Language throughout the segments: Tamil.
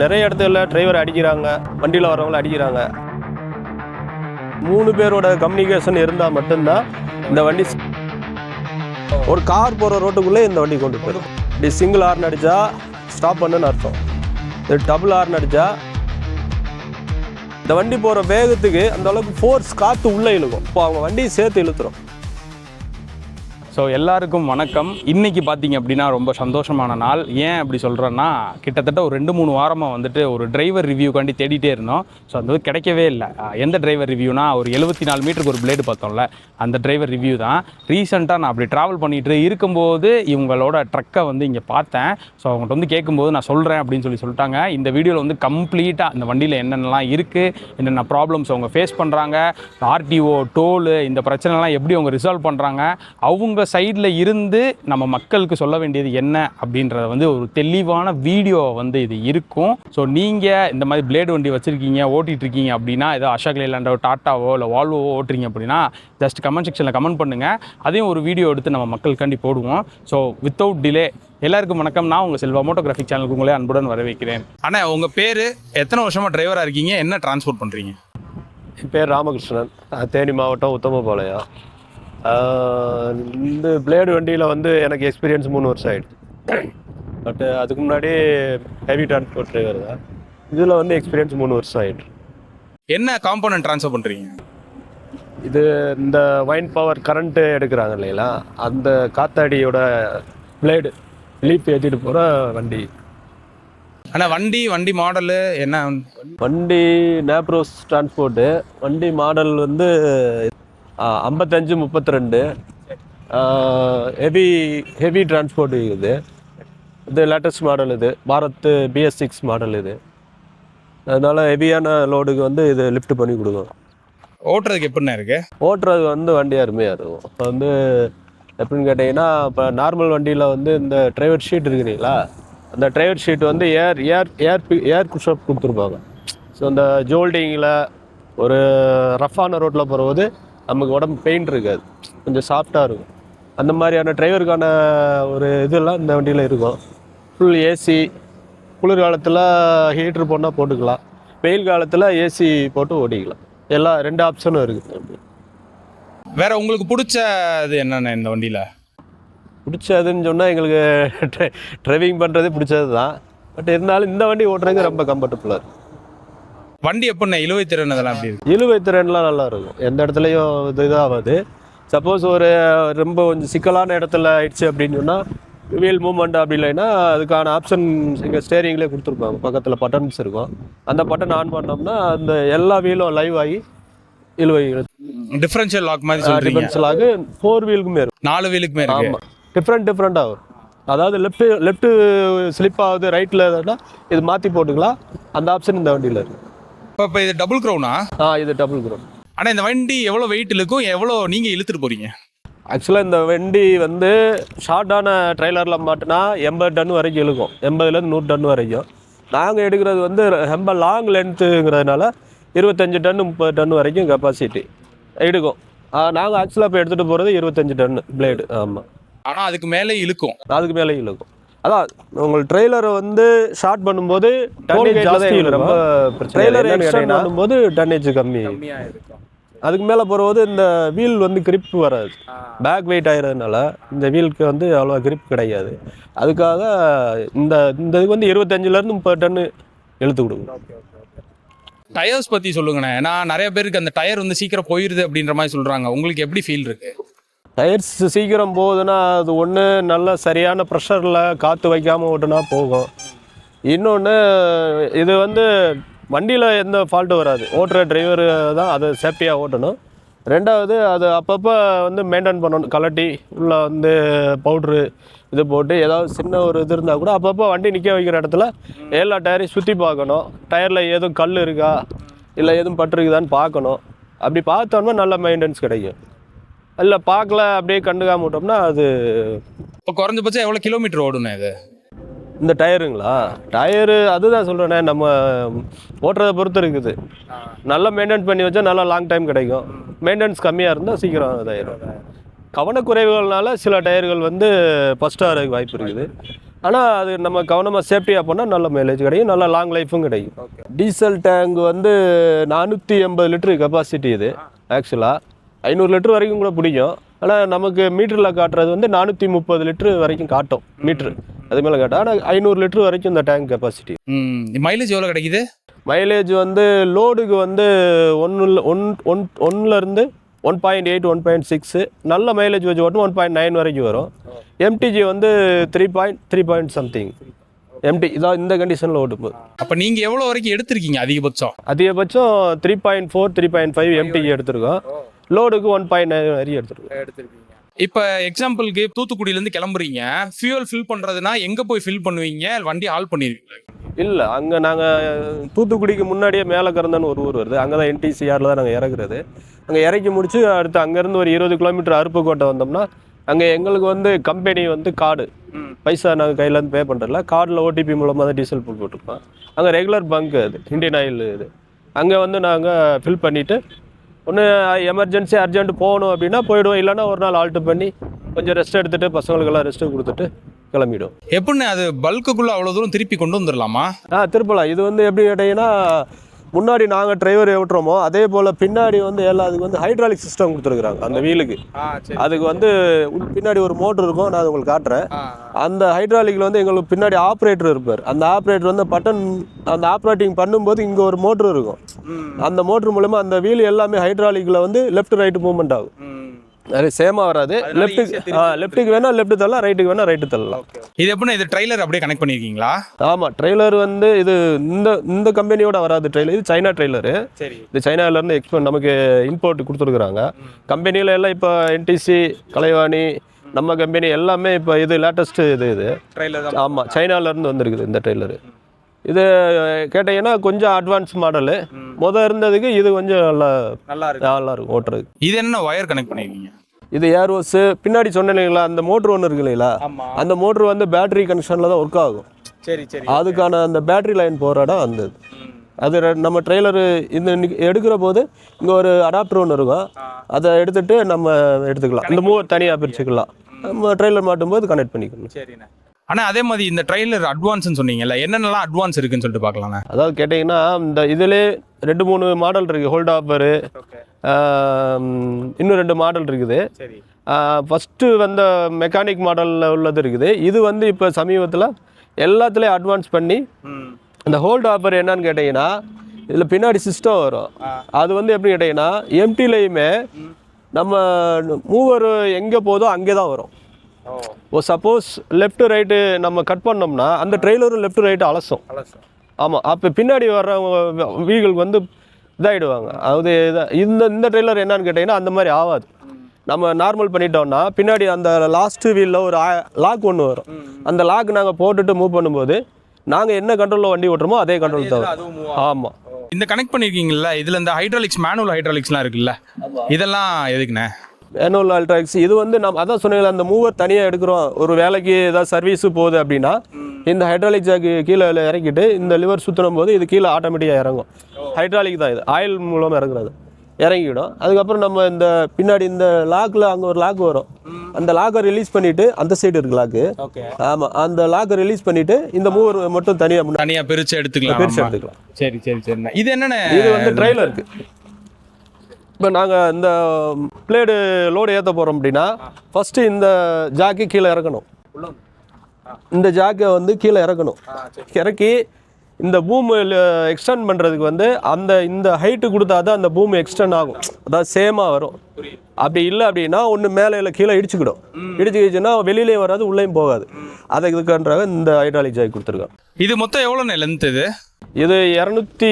நிறைய இடத்துல டிரைவர் அடிக்கிறாங்க வண்டியில் வரவங்களை அடிக்கிறாங்க. மூணு பேரோட கம்யூனிகேஷன் இருந்தால் மட்டும்தான் இந்த வண்டி ஒரு கார் போகிற ரோட்டுக்குள்ளே இந்த வண்டி கொண்டு போயிடும். இப்படி சிங்கிள் ஹார்ன் அடித்தா ஸ்டாப் பண்ணுன்னு அர்த்தம். இது டபுள் ஹார்ன் அடித்தா இந்த வண்டி போகிற வேகத்துக்கு அந்த அளவுக்கு ஃபோர்ஸ் காற்று உள்ளே இழுக்கும். இப்போ அவங்க வண்டியை சேர்த்து இழுத்துரும். ஸோ எல்லாருக்கும் வணக்கம். இன்றைக்கி பார்த்தீங்க அப்படின்னா ரொம்ப சந்தோஷமான நாள். ஏன் அப்படி சொல்கிறேன்னா கிட்டத்தட்ட ஒரு ரெண்டு மூணு வாரமாக வந்துட்டு ஒரு டிரைவர் ரிவ்யூக்காண்டி தேடிட்டே இருந்தோம். ஸோ அது கிடைக்கவே இல்லை. எந்த டிரைவர் ரிவ்யூனா ஒரு எழுபத்தி நாலு மீட்டருக்கு ஒரு பிளேடு பார்த்தோம்ல அந்த டிரைவர் ரிவ்யூ தான். ரீசெண்டாக நான் அப்படி ட்ராவல் பண்ணிகிட்டு இருக்கும்போது இவங்களோட ட்ரக்கை வந்து இங்கே பார்த்தேன். ஸோ அவங்கள்ட்ட வந்து கேட்கும்போது நான் சொல்கிறேன் அப்படின்னு சொல்லி சொல்லிட்டாங்க. இந்த வீடியோவில் வந்து கம்ப்ளீட்டாக இந்த வண்டியில் என்னென்னலாம் இருக்குது என்னென்ன ப்ராப்ளம்ஸ் அவங்க ஃபேஸ் பண்ணுறாங்க ஆர்டிஓ டோலு இந்த பிரச்சனைலாம் எப்படி அவங்க ரிசால்வ் பண்ணுறாங்க அவங்க சைடில் இருந்து நம்ம மக்களுக்கு சொல்ல வேண்டியது என்ன அப்படின்றத வந்து ஒரு தெளிவான வீடியோ வந்து இது இருக்கும். ஸோ நீங்கள் இந்த மாதிரி பிளேடு வண்டி வச்சுருக்கீங்க ஓட்டிகிட்டு இருக்கீங்க அப்படின்னா ஏதோ அசோக் லேலாண்டோ டாட்டாவோ இல்லை வால்வோவோ ஓட்டுறீங்க அப்படின்னா ஜஸ்ட் கமெண்ட் செக்ஷனில் கமெண்ட் பண்ணுங்கள் அதையும் ஒரு வீடியோ எடுத்து நம்ம மக்களுக்காண்டி போடுவோம். ஸோ வித்தவுட் டிலே எல்லாருக்கும் வணக்கம். நான் உங்கள் செல்வா மோட்டோகிராஃபிக் சேனலுக்கு உங்களே அன்புடன் வரவேற்கிறேன். அண்ணா உங்கள் பேர் எத்தனை வருஷமாக டிரைவராக இருக்கீங்க? என்ன டிரான்ஸ்போர்ட் பண்ணுறீங்க என் பேர் ராமகிருஷ்ணன். தேனி மாவட்டம் உத்தமபாளையம். இந்த பிளேடு வண்டியில் வந்து எனக்கு எக்ஸ்பீரியன்ஸ் மூணு வருஷம் ஆயிடுச்சு. பட் அதுக்கு முன்னாடி ஹெவி டிரான்ஸ்போர்ட் டிரைவர் தான். இதில் வந்து எக்ஸ்பீரியன்ஸ் மூணு வருஷம் ஆயிடுச்சு. என்ன காம்போனன்ட் ட்ரான்ஸ்ஃபர் பண்ணுறீங்க இது இந்த வைன் பவர் கரண்ட்டு எடுக்கிறாங்க இல்லைங்களா? அந்த காத்தாடியோட பிளேடு லீப் ஏற்றிட்டு போகிற வண்டி. அண்ணா வண்டி வண்டி மாடலு என்ன? வண்டி நேப்ரோஸ் டிரான்ஸ்போர்ட்டு வண்டி மாடல் வந்து ஐம்பத்தஞ்சு முப்பத்தி ரெண்டு ஹெவி ஹெவி டிரான்ஸ்போர்ட் இது. இது லேட்டஸ்ட் மாடல் இது. பாரத் பிஎஸ் சிக்ஸ் மாடல் இது. அதனால ஹெவியான லோடுக்கு வந்து இது லிஃப்ட் பண்ணி கொடுக்கும். ஓட்டுறதுக்கு எப்படிண்ணா இருக்கு? ஓட்டுறது வந்து வண்டி அருமையாக இருக்கும். இப்போ வந்து எப்படின்னு கேட்டிங்கன்னா இப்போ நார்மல் வண்டியில் வந்து இந்த டிரைவர் ஷீட் இருக்குறீங்களா அந்த டிரைவர் ஷீட் வந்து ஏர் ஏர் ஏர் ஏர் குஷப் கொடுத்துருப்பாங்க. ஸோ அந்த ஜோல்டிங்கில் ஒரு ரஃப்பான ரோட்டில் போகும்போது நமக்கு உடம்பு பெயின் இருக்காது. கொஞ்சம் சாஃப்டாக இருக்கும். அந்த மாதிரியான டிரைவருக்கான ஒரு இதெல்லாம் இந்த வண்டியில் இருக்கும். ஃபுல் ஏசி குளிர் காலத்தில் ஹீட்ரு போட்டால் போட்டுக்கலாம். வெயில் காலத்தில் ஏசி போட்டு ஓட்டிக்கலாம். எல்லா ரெண்டு ஆப்ஷனும் இருக்குது. வேற உங்களுக்கு பிடிச்ச இது என்னண்ணே இந்த வண்டியில்? பிடிச்சதுன்னு சொன்னால் எங்களுக்கு டிரைவிங் பண்ணுறது பிடிச்சது தான் பட் இருந்தாலும் இந்த வண்டி ஓட்டுறதுக்கு ரொம்ப கம்ஃபர்டபுளாக இருக்கும். வண்டி எப்படிண்ணே இழுவை திறன் அதெல்லாம் இருக்கு? இழுவை திறன்லாம் நல்லா இருக்கும். எந்த இடத்துலையும் இது இதாகாது. சப்போஸ் ஒரு ரொம்ப கொஞ்சம் சிக்கலான இடத்துல ஆயிடுச்சு அப்படின்னு சொன்னால் வீல் மூவ்மெண்ட் அப்படி இல்லைன்னா அதுக்கான ஆப்ஷன் எங்கள் ஸ்டேரிங்லேயே கொடுத்துருப்பாங்க. பக்கத்தில் பட்டன்ஸ் இருக்கும். அந்த பட்டன் ஆன் பண்ணோம்னா அந்த எல்லா வீலும் லைவ் ஆகி இழுவை டிஃபரன்ஷியல் லாக் மாதிரி சொல்றீங்க. டிஃபென்ஸ்லாக ஃபோர் வீலுக்குமே இருக்கும். நாலு வீலுக்குமே ஆமாம் டிஃப்ரெண்ட் டிஃப்ரெண்ட்டாக வரும் அதாவது லெஃப்ட் லெஃப்ட் ஸ்லிப் ஆகுது ரைட்டில் இது மாற்றி போட்டுக்கலாம். அந்த ஆப்ஷன் இந்த வண்டியில் இருக்கு. இப்போ இப்போ இது டபுள் க்ரௌனா ஆ இது டபுள் குரோன் ஆனால் இந்த வண்டி எவ்வளோ வெயிட் இழுக்கும்? எவ்வளோ நீங்கள் இழுத்துட்டு போறீங்க? ஆக்சுவலாக இந்த வண்டி வந்து ஷார்ட்டான ட்ரைலரில் மாட்டினா எண்பது டன் வரைக்கும் இழுக்கும். எண்பதுலேருந்து நூறு டன் வரைக்கும். நாங்கள் எடுக்கிறது வந்து ரொம்ப லாங் லென்த்துங்கிறதுனால இருபத்தஞ்சு டன் முப்பது டன் வரைக்கும் கெப்பாசிட்டி எடுக்கும். நாங்கள் ஆக்சுவலாக இப்போ எடுத்துகிட்டு போகிறது இருபத்தஞ்சு டன் பிளேடு ஆமாம் ஆனால் அதுக்கு மேலே இழுக்கும். அதுக்கு மேலே இழுக்கும். அதான் உங்களுக்கு ட்ரெய்லரை வந்து ஷார்ட் பண்ணும்போது டன்னேஜ் ஜாஸ்தி ரொம்ப ட்ரெய்லர் எக்ஸ்டெண்ட் பண்ணும்போது டன்னேஜ் கம்மி. அதுக்கு மேலே போகும்போது இந்த வீல் வந்து grip வராது. பேக் வெயிட் ஆகிறதுனால இந்த வீலுக்கு வந்து அவ்வளோ grip கிடைக்காது அதுக்காக இந்த இந்த இதுக்கு வந்து இருபத்தஞ்சிலேருந்து முப்பது டன்னு இழுத்து கொடுக்கும். டயர்ஸ் பற்றி சொல்லுங்கண்ணே ஏன்னா நிறைய பேருக்கு அந்த டயர் வந்து சீக்கிரம் போயிருது அப்படின்ற மாதிரி சொல்கிறாங்க உங்களுக்கு எப்படி ஃபீல் இருக்கு? டயர்ஸ் சீக்கிரம் போகுதுன்னா அது ஒன்று நல்ல சரியான ப்ரெஷரில் காற்று வைக்காமல் ஓட்டுனா போகும். இன்னொன்று இது வந்து வண்டியில் எந்த ஃபால்ட்டும் வராது. ஓட்டுற டிரைவர் தான் அதை சேஃப்டியாக ஓட்டணும். ரெண்டாவது அது அப்பப்போ வந்து மெயின்டைன் பண்ணணும். கலட்டி உள்ளே வந்து பவுட்ரு இது போட்டு ஏதாவது சின்ன ஒரு இது இருந்தால் கூட அப்பப்போ வண்டி நிற்க வைக்கிற இடத்துல எல்லா டயரையும் சுற்றி பார்க்கணும். டயரில் எதுவும் கல் இருக்கா? இல்லை எதுவும் பட்டிருக்குதான்னு பார்க்கணும். அப்படி பார்த்தோம்னா நல்ல மெயின்டெனன்ஸ் கிடைக்கும். இல்லை பார்க்கல அப்படியே கண்டுக்காம விட்டோம்னா அது இப்போ குறைஞ்சபட்சம் எவ்வளோ கிலோமீட்டர் ஓடுண்ணே இது இந்த டயருங்களா? டயரு அதுதான் சொல்கிறேனே நம்ம ஓட்டுறதை பொறுத்து இருக்குது. நல்லா மெயின்டைன் பண்ணி வச்சா நல்லா லாங் டைம் கிடைக்கும். மெயின்டெனன்ஸ் கம்மியாக இருந்தால் சீக்கிரம் இதாயிரும் கவனக்குறைவுகள்னால சில டயர்கள் வந்து ஃபஸ்ட் ஆகிறதுக்கு வாய்ப்பு இருக்குது. ஆனால் அது நம்ம கவனமாக சேஃப்டியாக போனால் நல்ல மைலேஜ் கிடைக்கும் நல்ல லாங் லைஃபும் கிடைக்கும். டீசல் டேங்க் வந்து நானூற்றி எண்பது லிட்டரு கெப்பாசிட்டி இது ஆக்சுவலாக ஐநூறு லிட்டர் வரைக்கும் கூட பிடிக்கும். ஆனால் நமக்கு மீட்டரில் காட்டுறது வந்து நானூற்றி முப்பது லிட்டரு வரைக்கும் காட்டும் மீட்ரு அது மேலே காட்டும். ஆனால் ஐநூறு லிட்டர் வரைக்கும் இந்த டேங்க் கெப்பாசிட்டி மைலேஜ் எவ்வளோ கிடைக்குது? மைலேஜ் வந்து லோடுக்கு வந்து ஒன்று ஒன் ஒன் ஒன்றுலேருந்து one point eight one point six நல்ல மைலேஜ் வச்சு ஓட்டும் ஒன் பாயிண்ட் நைன் வரைக்கும் வரும். எம்டிஜி வந்து three point three point something empty இதான் இந்த கண்டிஷனில் ஓட்டும் போது அப்போ நீங்கள் எவ்வளோ வரைக்கும் எடுத்திருக்கீங்க அதிகபட்சம்? அதிகபட்சம் three point four three point five MTG எடுத்திருக்கோம். லோடுக்கு ஒன் பாயிண்ட் நைன் வரைக்கும் எடுத்திருக்கோம். எடுத்திருக்கீங்க. இப்போ எக்ஸாம்பிளுக்கு தூத்துக்குடியிலேருந்து கிளம்புறீங்க. ஃபியூல் ஃபில் பண்ணுறதுனா எங்கே போய் ஃபில் பண்ணுவீங்க? வண்டி ஆல் பண்ணிருவீங்க இல்லை அங்கே நாங்கள் தூத்துக்குடிக்கு முன்னாடியே மேலே கறந்தான்னு ஒரு ஊர் வருது. அங்கே தான் என்டிசிஆரில் தான் நாங்கள் இறக்குறது. அங்கே இறக்கி முடிச்சு அடுத்து அங்கேருந்து ஒரு இருபது கிலோமீட்டர் அருப்புக்கோட்டை வந்தோம்னா அங்கே எங்களுக்கு வந்து கம்பெனி வந்து கார்டு. பைசா நாங்கள் கையிலேருந்து பே பண்ணுறதில்ல கார்டில் ஓடிபி மூலமாக தான் டீசல் புல் போட்டிருக்கோம் அங்கே ரெகுலர் பங்க் அது இந்தியன் ஆயில் இது. அங்கே வந்து நாங்கள் ஃபில் பண்ணிவிட்டு ஒன்று எமர்ஜென்சி அர்ஜென்ட் போகணும் அப்படின்னா போயிடுவோம். இல்லைன்னா ஒரு நாள் ஆல்ட்டு பண்ணி கொஞ்சம் ரெஸ்ட் எடுத்துகிட்டு பசங்களுக்கெல்லாம் ரெஸ்ட்டு கொடுத்துட்டு கிளம்பிடுவோம். எப்படின்னு அது பல்க்குக்குள்ளே அவ்வளோ தூரம் திருப்பி கொண்டு வந்துடலாமா ஆ திருப்பலாம். இது வந்து எப்படி கேட்டிங்கன்னா முன்னாடி நாங்கள் டிரைவர் ஓட்டுறோமோ அதே போல் பின்னாடி வந்து எல்லாம் அதுக்கு வந்து ஹைட்ராலிக் சிஸ்டம் கொடுத்துருக்குறாங்க அந்த வீலுக்கு. அதுக்கு வந்து பின்னாடி ஒரு மோட்டர் இருக்கும் நான் அது உங்களுக்கு காட்டுறேன். அந்த ஹைட்ராலிக்கில் வந்து எங்களுக்கு பின்னாடி ஆப்ரேட்டர் இருப்பார். அந்த ஆப்ரேட்டர் வந்து பட்டன் அந்த ஆப்ரேட்டிங் பண்ணும்போது இங்கே ஒரு மோட்டர் இருக்கும். அந்த மோட்டர் மூலமா அந்த வீல் எல்லாமே ஹைட்ராலிக்கில் வந்து லெஃப்ட் ரைட் மூவ்மெண்ட் ஆகும் சேமாக வராது. லெஃப்ட்டுக்கு லெஃப்ட்டுக்கு வேணால் லெஃப்ட் தள்ளலாம் ரைட்டுக்கு வேணால் ரைட்டு தள்ளலாம். இது எப்படின்னா இது ட்ரைலர் அப்படியே கனெக்ட் பண்ணியிருக்கீங்களா ஆமாம் ட்ரெய்லர் வந்து இது இந்த இந்த கம்பெனியோட வராது ட்ரெய்லர் இது சைனா ட்ரெய்லரு சரி. இது சைனாவிலேருந்து எக்ஸ்போர்ட் நமக்கு இம்போர்ட் கொடுத்துருக்குறாங்க. கம்பெனியில் எல்லாம் இப்போ என்டிசி கலைவாணி நம்ம கம்பெனி எல்லாமே இப்போ இது லேட்டஸ்ட்டு இது இது. ஆமாம் சைனாலேருந்து வந்திருக்குது இந்த ட்ரெய்லரு இது கேட்டிங்கன்னா கொஞ்சம் அட்வான்ஸ் மாடலு முத இருந்ததுக்கு இது கொஞ்சம் நல்லா நல்லா இருக்கு. நல்லா இருக்கும் ஓட்டுறது இது என்ன ஒயர் கனெக்ட் பண்ணிருக்கீங்க? இது ஏர்வோஸு பின்னாடி சொன்னேன் இல்லைங்களா அந்த மோட்ரு ஒன்று இருக்கு இல்லைங்களா? ஆமா. அந்த மோட்ரு வந்து பேட்டரி கனெக்ஷனில் தான் ஒர்க் ஆகும். சரி சரி அதுக்கான அந்த பேட்டரி லைன் போகிற இடம் அந்த. அது நம்ம ட்ரெய்லரு இந்த எடுக்கிற போது இங்கே ஒரு அடாப்டர் ஒன்று இருக்கும். அதை எடுத்துட்டு நம்ம எடுத்துக்கலாம். இந்த மூவர் தனியாக பிரிச்சுக்கலாம். நம்ம ட்ரெய்லர் மாட்டும் போது கனெக்ட் பண்ணிக்கணும் சரிண்ணே. அண்ணா அதே மாதிரி இந்த ட்ரைலர் அட்வான்ஸ்னு சொன்னீங்கல்ல என்னென்னலாம் அட்வான்ஸ் இருக்குன்னு சொல்லிட்டு பார்க்கலாண்ணே அதாவது கேட்டிங்கன்னா இந்த இதிலே ரெண்டு மூணு மாடல் இருக்குது ஹோல்ட் ஆஃபரு ஓகே இன்னும் ரெண்டு மாடல் இருக்குது. சரி. ஃபஸ்ட்டு வந்த மெக்கானிக் மாடலில் உள்ளது இருக்குது. இது வந்து இப்போ சமீபத்தில் எல்லாத்துலேயும் அட்வான்ஸ் பண்ணி இந்த ஹோல்ட் ஆஃபர் என்னன்னு கேட்டிங்கன்னா இதில் பின்னாடி சிஸ்டம் வரும். அது வந்து எப்படி கேட்டிங்கன்னா எம்டிலையுமே நம்ம மூவர் எங்கே போதோ அங்கே தான் வரும். ஓ சப்போஸ் லெஃப்ட் ரைட்டு நம்ம கட் பண்ணோம்னா அந்த ட்ரெய்லரும் லெஃப்ட் ரைட்டு அலசும். அலசம். ஆமாம் அப்போ பின்னாடி வர்றவங்க வீல்கள் வந்து இதாகிடுவாங்க அதாவது இந்த இந்த ட்ரெய்லர் என்னன்னு கேட்டிங்கன்னா அந்த மாதிரி ஆகாது நம்ம நார்மல் பண்ணிட்டோம்னா பின்னாடி அந்த லாஸ்ட் வீலில் ஒரு லாக் ஒன்று வரும். அந்த லாக் நாங்கள் போட்டுட்டு மூவ் பண்ணும்போது நாங்கள் என்ன கண்ட்ரோலில் வண்டி ஓட்டுறோமோ அதே கண்ட்ரோல். அதுவும் ஆமாம் இந்த கனெக்ட் பண்ணிருக்கீங்கல்ல இதுல இந்த ஹைட்ராலிக்ஸ் மேனுவல் ஹைட்ராலிக்ஸ்லாம் இருக்குல்ல? இதெல்லாம் எதுக்குண்ணே? மேனுவல் அல்ட்ராக்ஸ் இது வந்து நம்ம அதான் சொன்னீங்களா அந்த மூவர் தனியாக எடுக்கிறோம். ஒரு வேலைக்கு ஏதாவது சர்வீஸு போகுது அப்படின்னா இந்த ஹைட்ராலிக் ஜாக்கு கீழே இறக்கிட்டு இந்த லிவர் சுத்தணும் போது இது கீழே ஆட்டோமேட்டிக்காக இறங்கும். ஹைட்ராலிக் தான் இது. ஆயில் மூலமாக இறங்குறது இறங்கிடும். அதுக்கப்புறம் நம்ம இந்த பின்னாடி இந்த லாக்கில் அங்கே ஒரு லாக் வரும். அந்த லாக்கை ரிலீஸ் பண்ணிவிட்டு அந்த சைடு இருக்கு லாக்கு ஆமாம் அந்த லாக்கை ரிலீஸ் பண்ணிவிட்டு இந்த மூவர் மட்டும் தனியாக முன்னாடி தனியா பிரிச்சு எடுத்துக்கலாம். பிரித்து. எடுத்துக்கலாம். சரி சரி சரிண்ணே இது என்னண்ணே இது வந்து ட்ரெயிலருக்கு இப்போ நாங்கள் இந்த பிளேடு லோடு ஏற்ற போகிறோம் அப்படின்னா ஃபஸ்ட்டு இந்த ஜாக்கி கீழே இறக்கணும். இந்த ஜாக்கை வந்து கீழே இறக்கணும். இறக்கி இந்த பூம் எக்ஸ்டெண்ட் பண்ணுறதுக்கு வந்து அந்த இந்த ஹைட்டு கொடுத்தா தான் அந்த பூம் எக்ஸ்டெண்ட் ஆகும். அதாவது சேமாக வரும். அப்படி இல்லை அப்படின்னா ஒன்று மேலே இல்லை கீழே இடிச்சுக்கிடும். இடிச்சுக்கிச்சுன்னா வெளியிலையும் வராது உள்ளேயும் போகாது. அதை இதுக்குன்றாக இந்த ஹைட்ராலிக் ஜாக்கி கொடுத்துருக்கோம் இது மொத்தம் எவ்வளோண்ணே லென்த் இது? இது இரநூத்தி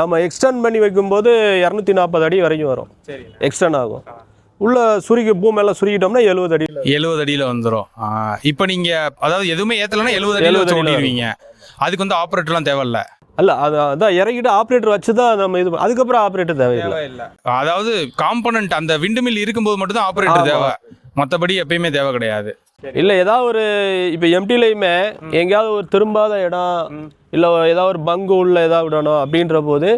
நம்ம எக்ஸ்டெண்ட் பண்ணி வைக்கும்போது இரநூத்தி நாற்பது அடி வரைக்கும் வரும். எக்ஸ்டெண்ட் ஆகும். உள்ள சுருக்கி பூம் எல்லாம் சுருக்கிட்டோம்னா எழுபது அடியில் எழுபது அடியில் வந்துடும் இப்போ நீங்க அதாவது எதுவுமே ஏத்தலைன்னா எழுபது அடியில் 70 வச்சு அடியில ஓட்டிடுவீங்க அதுக்கு வந்து ஆப்ரேட்டர்லாம் தேவையில்ல. அல்ல அது அதான் இறக்கிட்டு ஆப்ரேட்டர் வச்சு தான் நம்ம இது அதுக்கப்புறம் ஆப்ரேட்டர் தேவையில்லை. அதாவது காம்பனன்ட் அந்த விண்டு மில் இருக்கும்போது மட்டும் தான் ஆப்ரேட்டர் தேவை. மற்றபடி எப்பயுமே தேவை கிடையாது. இல்லை ஏதாவது ஒரு இப்போ எம்டிலையுமே எங்கேயாவது ஒரு திரும்பாத இடம் இல்லை ஏதாவது ஒரு பங்கு உள்ள ஏதாவது விடணும் அப்படின்ற போது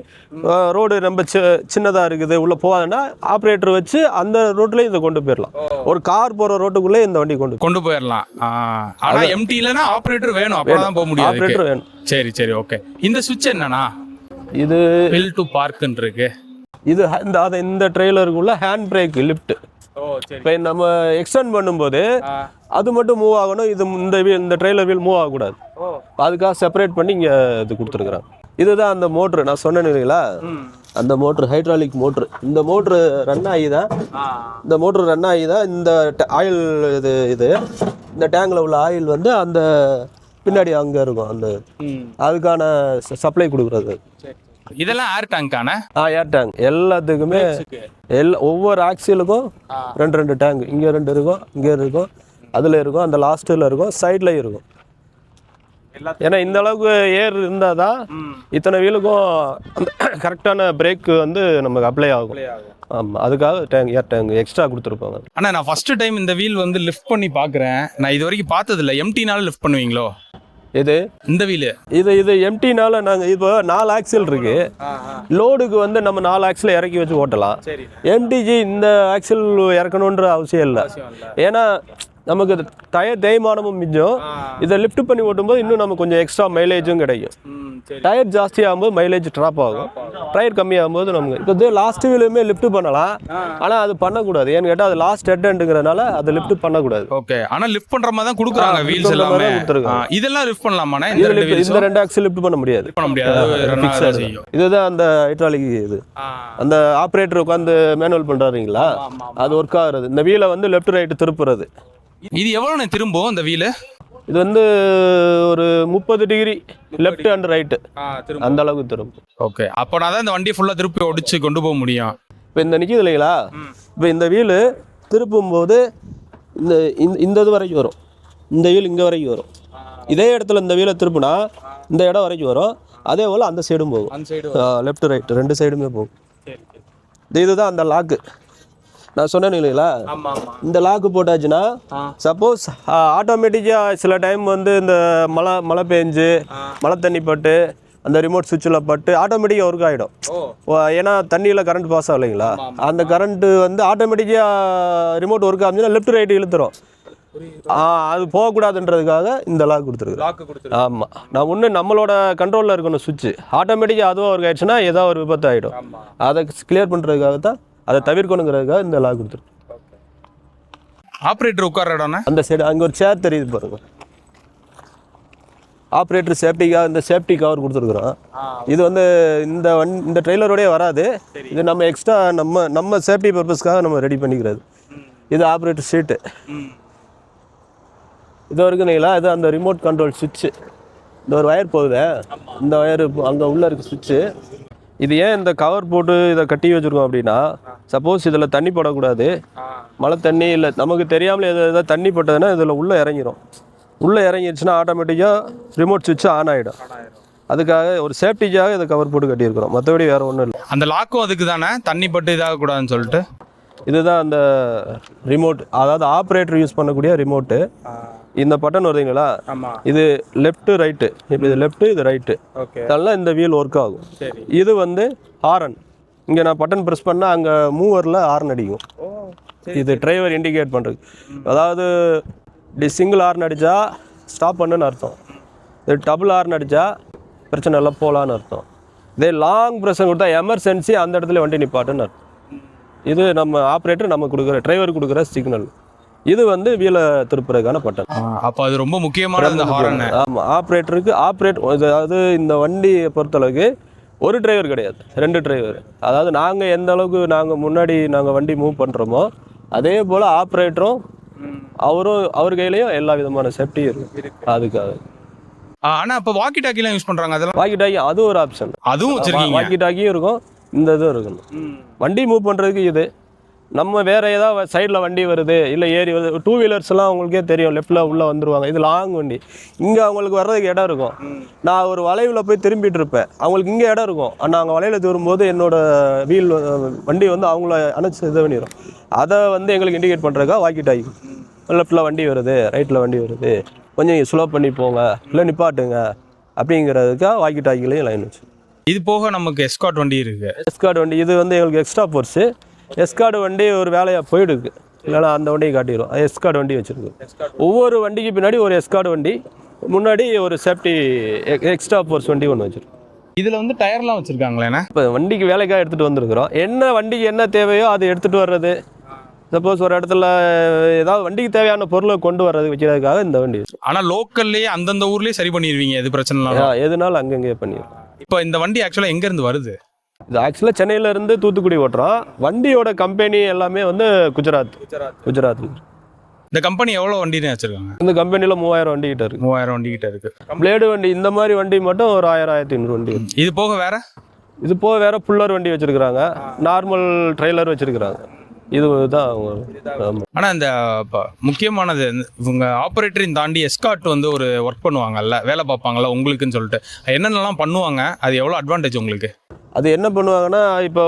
ரோடு ரொம்ப சி சின்னதாக இருக்குது உள்ளே போகாதுன்னா ஆப்ரேட்டர் வச்சு அந்த ரோட்லேயும் இதை கொண்டு போயிடலாம் ஒரு கார் போகிற ரோட்டுக்குள்ளே இந்த வண்டி கொண்டு கொண்டு போயிடலாம் ஆ, ஆனா எம்டி இல்லைன்னா ஆப்ரேட்டர் வேணும். அப்பதான் போக முடியாது. அதுக்கு. ஆப்ரேட்டர் வேணும். சரி சரி ஓகே இந்த சுவிட்ச் என்னன்னா இது பில் டு பார்க்குன்னு இருக்கு இது இந்த அதை இந்த ட்ரெய்லருக்குள்ள ஹேண்ட் பிரேக் லிஃப்ட் ஓ சரி இப்போ நம்ம எக்ஸ்டெண்ட் பண்ணும்போது அது மட்டும் மூவ் ஆகணும். இது இந்த வீல் இந்த ட்ரெய்லர் வீல் மூவ் ஆகக்கூடாது. அதுக்காக செப்பரேட் பண்ணி இங்கே இது கொடுத்துருக்குறாங்க இதுதான் அந்த மோட்ரு நான் சொன்னேன் இல்லைங்களா? அந்த மோட்ரு ஹைட்ராலிக் மோட்ரு இந்த மோட்ரு ரன் ஆகி தான் இந்த மோட்ரு ரன் ஆகி தான் இந்த ஆயில் இது இது. இந்த டேங்கில் உள்ள ஆயில் வந்து அந்த பின்னாடி அங்கே இருக்கும். அந்த அதுக்கான சப்ளை கொடுக்குறது. இதெல்லாம் ஏர் டேங்கான ஆ ஏர் டேங்க் எல்லாத்துக்குமே எல்லா ஒவ்வொரு ஆக்சிலுக்கும் ரெண்டு ரெண்டு டேங்க் இங்கே ரெண்டு இருக்கும் இங்கே இருக்கும் அதில் இருக்கும் அந்த லாஸ்ட்டில் இருக்கும் சைட்லேயும் இருக்கும். ஏன்னா இந்த அளவுக்கு ஏர் இருந்தால் தான் இத்தனை வீலுக்கும் அந்த கரெக்டான பிரேக் வந்து நமக்கு அப்ளை ஆகும். ஆமாம் அதுக்காக டேங்க் ஏர் டேங்க் எக்ஸ்ட்ரா கொடுத்துருப்பாங்க. அண்ணா நான் ஃபர்ஸ்ட் டைம் இந்த வீல் வந்து லிஃப்ட் பண்ணி பார்க்குறேன். நான் இது வரைக்கும் பார்த்தது இல்லை எம்டினால லிஃப்ட் பண்ணுவீங்களோ? இது? இந்த வீலு. இது இது எம்டினால நாங்கள் இப்போ நாலு ஆக்சில் இருக்கு. லோடுக்கு வந்து நம்ம நாலு ஆக்சில் இறக்கி வச்சு ஓட்டலாம். எம்டிஜி இந்த ஆக்சில் இறக்கணுன்ற அவசியம் இல்லை. ஏன்னா நமக்கு டயர் தேய்மானமும் மிஞ்சும். இதை லிஃப்ட் பண்ணி ஓட்டும்போது இன்னும் நமக்கு கொஞ்சம் எக்ஸ்ட்ரா மைலேஜும் கிடைக்கும். சரி. டயர் ஜாஸ்தி ஆகும்போது மைலேஜ் ட்ராப் ஆகும். டயர் கம்மியாகும்போது நமக்கு இப்போ இது லாஸ்ட் வீலுமே லிஃப்ட் பண்ணலாம். ஆனால் அது பண்ணக்கூடாது. ஏன்னு கேட்டால் அது லாஸ்ட் ஹெட் எண்டுங்கிறனால அதை லிஃப்ட் பண்ணக்கூடாது. ஓகே ஆனா லிஃப்ட் பண்ற மாதிரி தான் கொடுக்குறாங்க வீல்ஸ் எல்லாமே. இதெல்லாம் லிஃப்ட் பண்ணலாமாண்ணே? இந்த ரெண்டு ஆக்சில் லிஃப்ட் பண்ண முடியாது. பண்ண முடியாது. இதுதான் அந்த ஹைட்ராலிக் இது. அந்த ஆப்ரேட்டர் உட்காந்து மேனுவல் பண்ணுறாருங்களா அது ஒர்க் ஆகுறது. இந்த வீலை வந்து லெஃப்ட் ரைட்டு திருப்புறது. இது எவ்வளோண்ணே திரும்பும் இந்த வீலு? இது வந்து ஒரு முப்பது டிகிரி லெஃப்ட் அண்ட் ரைட்டு அந்த அளவுக்கு திரும்பும். ஓகே. அப்போ நான் தான் இந்த வண்டியை ஃபுல்லாக திருப்பி ஒடிச்சு கொண்டு போக முடியும். இப்போ இந்த நிற்கிது இல்லைங்களா? இப்போ இந்த வீலு திருப்பும்போது இந்த இந்த- இந்த இது வரைக்கும் வரும். இந்த வீல் இங்கே வரைக்கும் வரும். இதே இடத்துல இந்த வீலை திருப்புனா இந்த இடம் வரைக்கும் வரும். அதே போல் அந்த சைடும் போகும். லெஃப்ட் ரைட் ரெண்டு சைடுமே போகும். இது இதுதான் அந்த லாக்கு நான் சொன்னேன் இல்லைங்களா? இந்த லாக்கு போட்டாச்சுன்னா சப்போஸ் ஆட்டோமேட்டிக்காக சில டைம் வந்து இந்த மழை மழை பெஞ்சு மழை தண்ணி பட்டு அந்த ரிமோட் சுவிட்சில் பட்டு ஆட்டோமேட்டிக்காக ஒர்க் ஆகிடும் ஏன்னா தண்ணியில் கரண்ட் பாஸ் ஆகும் இல்லைங்களா? அந்த கரண்ட்டு வந்து ஆட்டோமேட்டிக்காக ரிமோட் ஒர்க் ஆகுதுன்னா லெஃப்ட் ரைட்டு இழுத்துரும். அது போகக்கூடாதுன்றதுக்காக இந்த லாக் கொடுத்துருக்கு ஆமாம் நான் ஒன்று நம்மளோட கண்ட்ரோலில் இருக்கணும் சுவிட்சு ஆட்டோமேட்டிக்காக அதுவும் ஒர்க் ஆயிடுச்சுன்னா ஏதாவது ஒரு விபத்து ஆகிடும் அதை கிளியர் பண்ணுறதுக்காக தான் அதை தவிர்க்கணுங்கிறதுக்காக இந்த லாக் கொடுத்துருக்கு. ஆப்ரேட்டர் உட்கார அந்த சைடு அங்கே ஒரு சேர் தெரியுது பாருங்க. ஆப்ரேட்டர் சேஃப்டிக்காக இந்த சேஃப்டி கவர் கொடுத்துருக்குறோம் இது வந்து இந்த வன் இந்த ட்ரெய்லரோடய வராது. இது நம்ம எக்ஸ்ட்ரா நம்ம நம்ம சேஃப்டி பர்பஸ்க்காக நம்ம ரெடி பண்ணிக்கிறது. இது ஆப்ரேட்டர் ஷீட்டு இது இருக்குங்களா இது அந்த ரிமோட் கண்ட்ரோல் சுவிட்சு இந்த ஒரு ஒயர் போகுது. இந்த ஒயர் அங்கே உள்ளே இருக்குது சுவிட்சு இது ஏன் இந்த கவர் போட்டு இதை கட்டி வச்சுருக்கோம் அப்படின்னா சப்போஸ் இதில் தண்ணி படக்கூடாது. மழை தண்ணி இல்லை நமக்கு தெரியாமலே எது எதாவது தண்ணி பட்டதுன்னா இதில் உள்ளே இறங்கிரும். உள்ளே இறங்கிருச்சுன்னா ஆட்டோமேட்டிக்காக ரிமோட் சுவிட்ச் ஆன் ஆகிடும் அதுக்காக ஒரு சேஃப்டிக்காக இதை கவர் போட்டு கட்டியிருக்கிறோம். மற்றபடி வேறு ஒன்றும் இல்லை. அந்த லாக்கும் அதுக்கு தானே? தண்ணி பட்டு இதாக கூடாதுன்னு சொல்லிட்டு? இதுதான் அந்த ரிமோட் அதாவது ஆப்ரேட்டர் யூஸ் பண்ணக்கூடிய ரிமோட்டு இந்த பட்டன் வருதுங்களா? இது லெஃப்ட் ரைட்டு இப்போ இது லெஃப்ட் இது ரைட்டு இதெல்லாம் இந்த வீல் ஒர்க் ஆகும். இது வந்து ஹாரன் இங்கே நான் பட்டன் ப்ரெஸ் பண்ணால் அங்கே மூவரில் ஹார்ன் அடிக்கும். இது டிரைவர் இண்டிகேட் பண்ணுறது அதாவது இப்படி சிங்கிள் ஹார்ன் அடித்தா ஸ்டாப் பண்ணுன்னு அர்த்தம். இது டபுள் ஹார்ன் அடித்தா பிரச்சனை எல்லாம் போகலான்னு அர்த்தம். இதே லாங் ப்ரெஷர் கொடுத்தா எமர்ஜென்சி அந்த இடத்துல வண்டி நிப்பாட்டுன்னு அர்த்தம். இது நம்ம ஆப்ரேட்டர் நம்ம கொடுக்குற டிரைவர் கொடுக்குற சிக்னல் இது வந்து வீலை திருப்புறதுக்கான பட்டன் அப்போ அது ரொம்ப முக்கியமான ஆமாம் ஆப்ரேட்டருக்கு ஆப்ரேட் அதாவது இந்த வண்டியை பொறுத்தளவுக்கு ஒரு டிரைவர் கிடையாது. ரெண்டு டிரைவர் அதாவது நாங்கள் எந்த அளவுக்கு நாங்கள் முன்னாடி நாங்கள் வண்டி மூவ் பண்ணுறோமோ அதே போல் ஆப்ரேட்டரும் அவரும் அவர் கையிலையும் எல்லா விதமான சேஃப்டியும் இருக்கும். அதுக்காக. ஆனால் இப்போ வாக்கி டாக்கிலாம் யூஸ் பண்ணுறாங்க அதெல்லாம்? வாக்கி டாக்கி அது ஒரு ஆப்ஷன் அதுவும் வாக்கி டாக்கியும் இருக்கும் இந்த இதுவும் இருக்கணும் வண்டி மூவ் பண்ணுறதுக்கு இது. நம்ம வேறு ஏதாவது சைடில் வண்டி வருது இல்லை ஏறி வருது டூ வீலர்ஸ்லாம் அவங்களுக்கே தெரியும் லெஃப்ட்டில் உள்ளே வந்துருவாங்க. இது லாங் வண்டி. இங்கே அவங்களுக்கு வர்றதுக்கு இடம் இருக்கும். நான் ஒரு வளைவில் போய் திரும்பிட்டு இருப்பேன். அவங்களுக்கு இங்கே இடம் இருக்கும். ஆனால் அங்கே வளைவில் திரும்பும்போது என்னோட வீல் வண்டி வந்து அவங்கள அணைச்சி இது பண்ணிடும் அதை வந்து எங்களுக்கு இண்டிகேட் பண்ணுறதுக்காக வாக்கி டாக்கி லெஃப்ட்டில் வண்டி வருது ரைட்டில் வண்டி வருது. கொஞ்சம் ஸ்லோ பண்ணி போங்க இல்லை நிப்பாட்டுங்க அப்படிங்கிறதுக்காக வாக்கி டாக்கிலையும் லைன் வச்சு. இது போக நமக்கு எஸ்காட் வண்டி இருக்கு. எஸ்கார்டு வண்டி இது வந்து எங்களுக்கு எக்ஸ்ட்ரா ஃபோர்ஸு எஸ்கார்டு வண்டி ஒரு வேலையாக போயிடுது. இல்லைன்னா அந்த வண்டியை காட்டிடும் எஸ்கார்டு வண்டி வச்சுருக்கு. ஒவ்வொரு வண்டிக்கு பின்னாடி ஒரு எஸ்கார்டு வண்டி முன்னாடி ஒரு சேஃப்டி எக்ஸ்ட்ரா ஃபோர்ஸ் வண்டி ஒன்று வச்சுருக்கோம் இதுல வந்து டயர்லாம் வச்சிருக்காங்களேண்ணே இப்போ வண்டிக்கு வேலைக்காக எடுத்துகிட்டு வந்திருக்கிறோம். என்ன வண்டிக்கு என்ன தேவையோ அதை எடுத்துகிட்டு வர்றது. சப்போஸ் ஒரு இடத்துல ஏதாவது வண்டிக்கு தேவையான பொருளை கொண்டு வர்றது வைக்கிறதுக்காக இந்த வண்டி ஆனா லோக்கல்லேயே அந்தந்த ஊர்லயே சரி பண்ணிடுவீங்க. எது பிரச்சனை எதுனாலும் அங்கங்கே பண்ணிடுறோம். இப்போ இந்த வண்டி ஆக்சுவலா எங்க இருந்து வருது? இது ஆக்சுவலாக சென்னையிலேருந்து தூத்துக்குடி ஓட்டுறோம். வண்டியோட கம்பெனி எல்லாமே வந்து குஜராத். குஜராத். இந்த கம்பெனி எவ்வளவு வண்டினே வச்சிருக்காங்க? இந்த கம்பெனியில் மூவாயிரம் வண்டி கிட்ட இருக்கு. மூவாயிரம் வண்டி கிட்ட இருக்கு. பிளேடு வண்டி இந்த மாதிரி வண்டி மட்டும் ஒரு ஆயிரம் ஆயிரத்தி ஐநூறு வண்டி. இது போக வேற? இது போக வேற புல்லர் வண்டி வச்சிருக்கிறாங்க. நார்மல் ட்ரெய்லர் வச்சிருக்கிறாங்க. இது தான் அவங்க- ஆமா. ஆனா இந்த முக்கியமானது இவங்க ஆப்ரேட்டரையும் தாண்டி எஸ்காட் வந்து ஒரு ஒர்க் பண்ணுவாங்கல்ல வேலை பார்ப்பாங்கல்ல உங்களுக்குன்னு சொல்லிட்டு. என்னென்னலாம் பண்ணுவாங்க? அது எவ்வளோ அட்வான்டேஜ் உங்களுக்கு? அது என்ன பண்ணுவாங்கன்னா இப்போ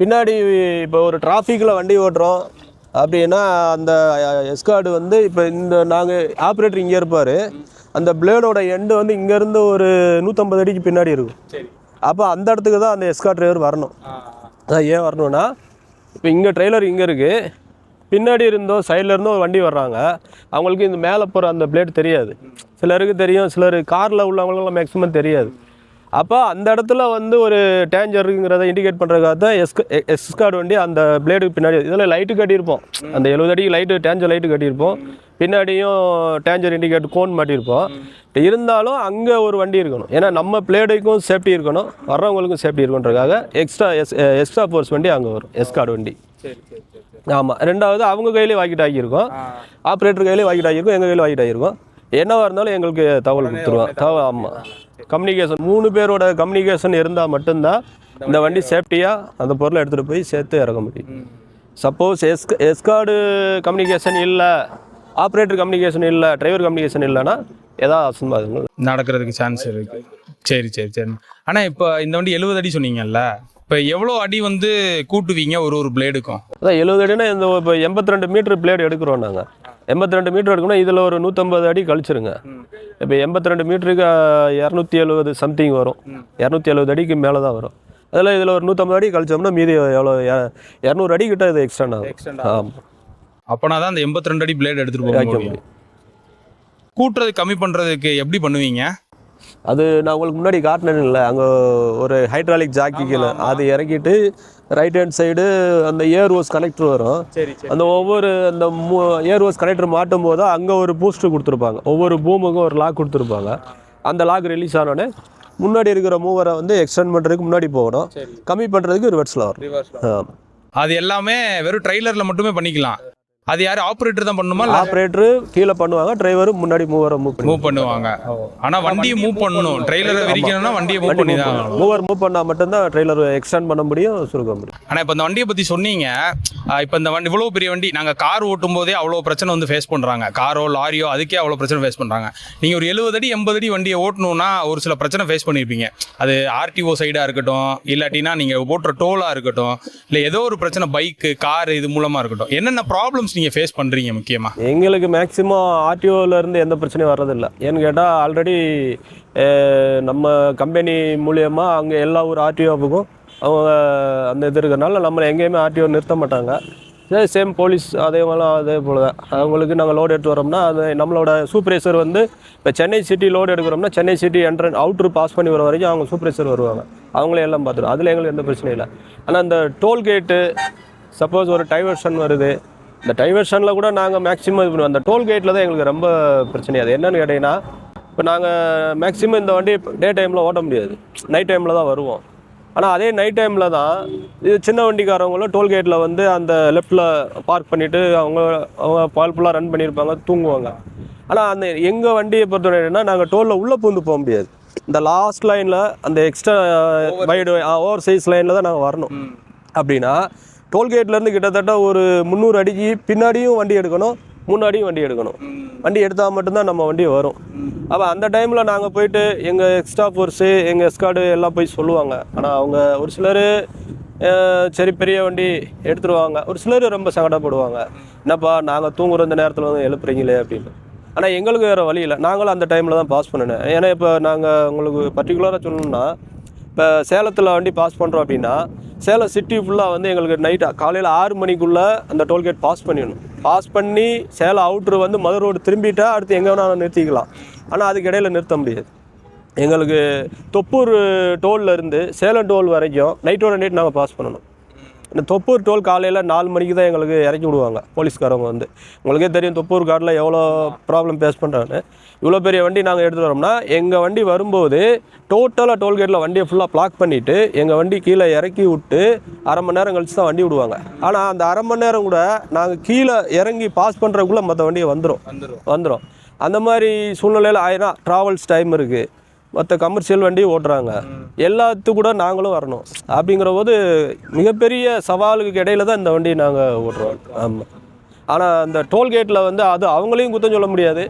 பின்னாடி இப்போ ஒரு டிராஃபிக்கில் வண்டி ஓட்டுறோம். அப்படின்னா அந்த எஸ்கார்டு வந்து இப்போ இந்த நாங்கள் ஆப்ரேட்டர் இங்கே இருப்பார். அந்த பிளேடோட எண்டு வந்து இங்கேருந்து ஒரு நூற்றம்பது அடிக்கு பின்னாடி இருக்கும். அப்போ அந்த இடத்துக்கு தான் அந்த எஸ்கார்ட் டிரைவர் வரணும். அதான் ஏன் வரணும்னா இப்போ இங்கே ட்ரெய்லர் இங்கே இருக்குது பின்னாடி இருந்தோ சைடில் இருந்தோ ஒரு வண்டி வர்றாங்க. அவங்களுக்கு இந்த மேலே போகிற அந்த பிளேட் தெரியாது. சிலருக்கு தெரியும் சிலர் காரில் உள்ளவங்களுக்குலாம் மேக்ஸிமம் தெரியாது. அப்போ அந்த இடத்துல வந்து ஒரு டேஞ்சருங்கிறத இண்டிகேட் பண்ணுறதுக்காக தான் எஸ்க எஸ்கார்டு வண்டி அந்த பிளேடுக்கு பின்னாடி இதில் லைட்டு கட்டியிருப்போம். அந்த எழுபது அடிக்கு லைட்டு டேஞ்சர் லைட்டு கட்டியிருப்போம். பின்னாடியும் டேஞ்சர் இண்டிகேட் கோன் மாட்டியிருப்போம். இருந்தாலும் அங்கே ஒரு வண்டி இருக்கணும். ஏன்னா நம்ம பிளேடுக்கும் சேஃப்டி இருக்கணும். வர்றவங்களுக்கும் சேஃப்டி இருக்கணுன்றதுக்காக எக்ஸ்ட்ரா எஸ் எக்ஸ்ட்ரா ஃபோர்ஸ் வண்டி அங்கே வரும். எஸ்கார்டு வண்டி. ஆமாம் ரெண்டாவது அவங்க கையிலே வாக்கிட்டு ஆகியிருக்கோம் ஆப்ரேட்டர் கையிலே வாக்கிட்டு ஆகியிருக்கோம் எங்கள் கையில் வாக்கிட்டு ஆகியிருக்கோம் என்னவாக இருந்தாலும் எங்களுக்கு தகவல் கொடுத்துருவோம் தகவல் ஆமாம் கம்யூனிகேஷன் மூணு பேரோட கம்யூனிகேஷன் இருந்தால் மட்டும்தான் இந்த வண்டி சேஃப்டியாக அந்த பொருளை எடுத்துகிட்டு போய் சேர்த்து இறக்க முடியும். சப்போஸ் எஸ் எஸ்கார்டு கம்யூனிகேஷன் இல்லை ஆப்ரேட்டர் கம்யூனிகேஷன் இல்லை டிரைவர் கம்யூனிகேஷன் இல்லைன்னா ஏதாவது அசம்பாதங்கள் நடக்கிறதுக்கு சான்ஸ் இருக்கு. சரி சரி சரி. ஆனா இப்போ இந்த வண்டி எழுபது அடி சொன்னீங்கல்ல? இப்போ எவ்வளோ அடி வந்து கூட்டுவீங்க ஒரு ஒரு பிளேடுக்கும் அதான் எழுபது அடினா இந்த இப்போ எண்பத்தி ரெண்டு மீட்டர் பிளேடு எடுக்கிறோம் நாங்கள் எண்பத்தி ரெண்டு மீட்டர் எடுக்கணும் இதில் ஒரு நூற்றம்பது அடி கழிச்சிருங்க. இப்போ எண்பத்தி ரெண்டு மீட்டருக்கு இரநூத்தி எழுபது சம்திங் வரும். இரநூத்தி எழுபது அடிக்கு மேலே தான் வரும். அதில் இதில் ஒரு நூற்றம்பது அடி கழிச்சோம்னா மீதி எவ்வளோ இரநூறு அடி கிட்ட இது எக்ஸ்டெண்ட் ஆகும். ஆமாம் அப்போனா தான் அந்த எண்பத்தி ரெண்டு அடி பிளேட் எடுத்துட்டு போக கூட்டுறது கம்மி பண்றதுக்கு எப்படி பண்ணுவீங்க? அது நான் உங்களுக்கு முன்னாடி காட்டினேன்ல அங்கே ஒரு ஹைட்ராலிக் ஜாக்கிக்கில் அது இறக்கிட்டு ரைட் ஹேண்ட் சைடு அந்த ஏர் ஓஸ் கனெக்டர் வரும். சரி அந்த ஒவ்வொரு அந்த ஏர் ஓஸ் கனெக்டர் மாட்டும் போது அங்கே ஒரு பூஸ்டர் கொடுத்துருப்பாங்க. ஒவ்வொரு பூமுக்கும் ஒரு லாக் கொடுத்துருப்பாங்க. அந்த லாக் ரிலீஸ் ஆனோடனே முன்னாடி இருக்கிற மூவரை வந்து எக்ஸ்டெண்ட் பண்ணுறதுக்கு முன்னாடி போகணும். கம்மி பண்ணுறதுக்கு ரிவர்ஸில் வரும். அது எல்லாமே வெறும் ட்ரைலர்ல மட்டுமே பண்ணிக்கலாம். அது யாரு? ஆப்ரேட்டர் தான் பண்ணுமா இல்ல ஆப்ரேட்டரு கீழே பண்ணுவாங்க டிரைவரு முன்னாடி மூவரை மூவ் பண்ணி மூவ் பண்ணுவாங்க. ஆனா வண்டியை மூவ் பண்ணணும். ட்ரெய்லரை விரிக்கணும்னா வண்டியை மூவ் பண்ணி தான் மூவர் மூவ் பண்ணால் மட்டும்தான் ட்ரெய்லர் எக்ஸ்டெண்ட் பண்ண முடியும் சுருக்க முடியும். ஆனா இப்போ இந்த வண்டியை பத்தி சொன்னீங்க. இப்போ இந்த வண்டி இவ்வளவு பெரிய வண்டி நாங்க கார் ஓட்டும் போதே அவ்வளவு பிரச்சனை வந்து ஃபேஸ் பண்றாங்க. காரோ லாரியோ அதுக்கே அவ்வளவு பிரச்சனை ஃபேஸ் பண்றாங்க. நீங்க ஒரு எழுபது அடி எண்பது அடி வண்டியை ஓட்டணும்னா ஒரு சில பிரச்சனை ஃபேஸ் பண்ணியிருப்பீங்க அது ஆர்டிஓ சைடா இருக்கட்டும் இல்லாட்டினா நீங்க ஓட்டுற டோலா இருக்கட்டும் இல்ல ஏதோ ஒரு பிரச்சனை பைக்கு கார் இது மூலமா இருக்கட்டும். என்னென்ன ப்ராப்ளம்ஸ் நீங்கள் ஃபேஸ் பண்ணுறீங்க முக்கியமாக எங்களுக்கு மேக்ஸிமம் ஆர்டிஓவிலேருந்து எந்த பிரச்சனையும் வர்றதில்ல. ஏன்னு கேட்டால் ஆல்ரெடி நம்ம கம்பெனி மூலியமாக அங்கே எல்லா ஊர் ஆர்டிஓவுக்கும் அவங்க அந்த இது இருக்கிறனால நம்மளை எங்கேயுமே ஆர்டிஓ நிறுத்த மாட்டாங்க. சேம் போலீஸ் அதே போல அதே போல் தான் அவங்களுக்கு நாங்கள் லோடு எடுத்து வரோம்னா அது நம்மளோட சூப்பர்வைசர் வந்து இப்போ Chennai city load எடுக்கிறோம்னா Chennai city entrance outer pass பண்ணி வர வரைக்கும் அவங்க சூப்பர்வைசர் வருவாங்க. அவங்களே எல்லாம் பார்த்துருவோம் அதில் எங்களுக்கு எந்த பிரச்சனையும் இல்லை. ஆனால் இந்த டோல்கேட்டு சப்போஸ் ஒரு டைவர்ஷன் வருது இந்த டைவர்ஷனில் கூட நாங்கள் மேக்ஸிமம் இது பண்ணுவோம். அந்த டோல்கேட்டில் தான் எங்களுக்கு ரொம்ப பிரச்சனை அது. என்னன்னு கேட்டிங்கன்னா இப்போ நாங்கள் மேக்ஸிமம் இந்த வண்டி டே டைமில் ஓட்ட முடியாது. நைட் டைமில் தான் வருவோம். ஆனால் அதே நைட் டைமில் தான் இது சின்ன வண்டிக்காரவங்களும் டோல்கேட்டில் வந்து அந்த லெஃப்ட்டில் பார்க் பண்ணிவிட்டு அவங்க அவங்க பால்ஃபுல்லாக ரன் பண்ணியிருப்பாங்க தூங்குவாங்க. ஆனால் அந்த எங்கள் வண்டியை பொறுத்தவரை என்னன்னா நாங்கள் டோலில் உள்ளே பூந்து போக முடியாது. இந்த லாஸ்ட் லைனில் அந்த எக்ஸ்ட்ரா வைடு ஓவர் சைஸ் லைனில் தான் நாங்கள் வரணும். அப்படின்னா டோல்கேட்லேருந்து கிட்டத்தட்ட ஒரு முந்நூறு அடிக்கு பின்னாடியும் வண்டி எடுக்கணும் முன்னாடியும் வண்டி எடுக்கணும். வண்டி எடுத்தால் மட்டும்தான் நம்ம வண்டி வரும். அப்போ அந்த டைமில் நாங்கள் போயிட்டு எங்கள் எக்ஸ்ட்ரா ஃபோர்ஸு எங்கள் எஸ்கார்டு எல்லாம் போய் சொல்லுவாங்க. ஆனால் அவங்க ஒரு சிலர் சரி பெரிய வண்டி எடுத்துருவாங்க. ஒரு சிலர் ரொம்ப சங்கடப்படுவாங்க. என்னப்பா நாங்கள் தூங்குற இந்த நேரத்தில் வந்து எழுப்புறீங்களே அப்படின்னு. ஆனால் எங்களுக்கு வேறு வழி இல்லை. நாங்களும் அந்த டைமில் தான் பாஸ் பண்ணினேன். ஏன்னா இப்போ நாங்கள் உங்களுக்கு பர்டிகுலராக சொல்லணும்னா இப்போ சேலத்தில் வண்டி பாஸ் பண்ணுறோம் அப்படின்னா சேலம் சிட்டி ஃபுல்லாக வந்து எங்களுக்கு நைட்டாக காலையில் ஆறு மணிக்குள்ளே அந்த டோல்கேட் பாஸ் பண்ணிடணும். பாஸ் பண்ணி சேலம் அவுட்ரு வந்து மதுரை ரோடு திரும்பிட்டா அடுத்து எங்கே வேணாலும் நிறுத்திக்கலாம். ஆனால் அதுக்கு இடையில நிறுத்த முடியாது. எங்களுக்கு தொப்பூர் டோல்ல இருந்து சேலம் டோல் வரைக்கும் நைட்டோட நைட் நாங்கள் பாஸ் பண்ணணும். இந்த தொப்பூர் டோல் காலையில் நாலு மணிக்கு தான் எங்களுக்கு இறக்கி விடுவாங்க. போலீஸ்காரவங்க வந்து. உங்களுக்கே தெரியும் தொப்பூர் காட்டில் எவ்வளோ ப்ராப்ளம் ஃபேஸ் பண்ணுறாங்கன்னு இவ்வளோ பெரிய வண்டி நாங்கள் எடுத்துகிட்டு வரோம்னா எங்கள் வண்டி வரும்போது டோட்டலாக டோல்கேட்டில் வண்டியை ஃபுல்லாக பிளாக் பண்ணிவிட்டு எங்கள் வண்டி கீழே இறக்கி விட்டு அரை மணி நேரம் கழிச்சு தான் வண்டி விடுவாங்க. ஆனால் அந்த அரை மணி நேரம் கூட நாங்கள் கீழே இறங்கி பாஸ் பண்ணுறதுக்குள்ளே மற்ற வண்டியை வந்துடும் வந்துடும் வந்துடும் அந்த மாதிரி சூழ்நிலையில் ஆயிரம் ட்ராவல்ஸ் டைம் இருக்குது மற்ற கமர்ஷியல் வண்டி ஓட்டுறாங்க. எல்லாத்து கூட நாங்களும் வரணும். அப்படிங்கிற போது மிகப்பெரிய சவாலுக்கு இடையில தான் இந்த வண்டி நாங்கள் ஓட்டுறோம். ஆமாம் ஆனால் அந்த டோல்கேட்டில் வந்து அது அவங்களையும் குத்தம் சொல்ல முடியாது.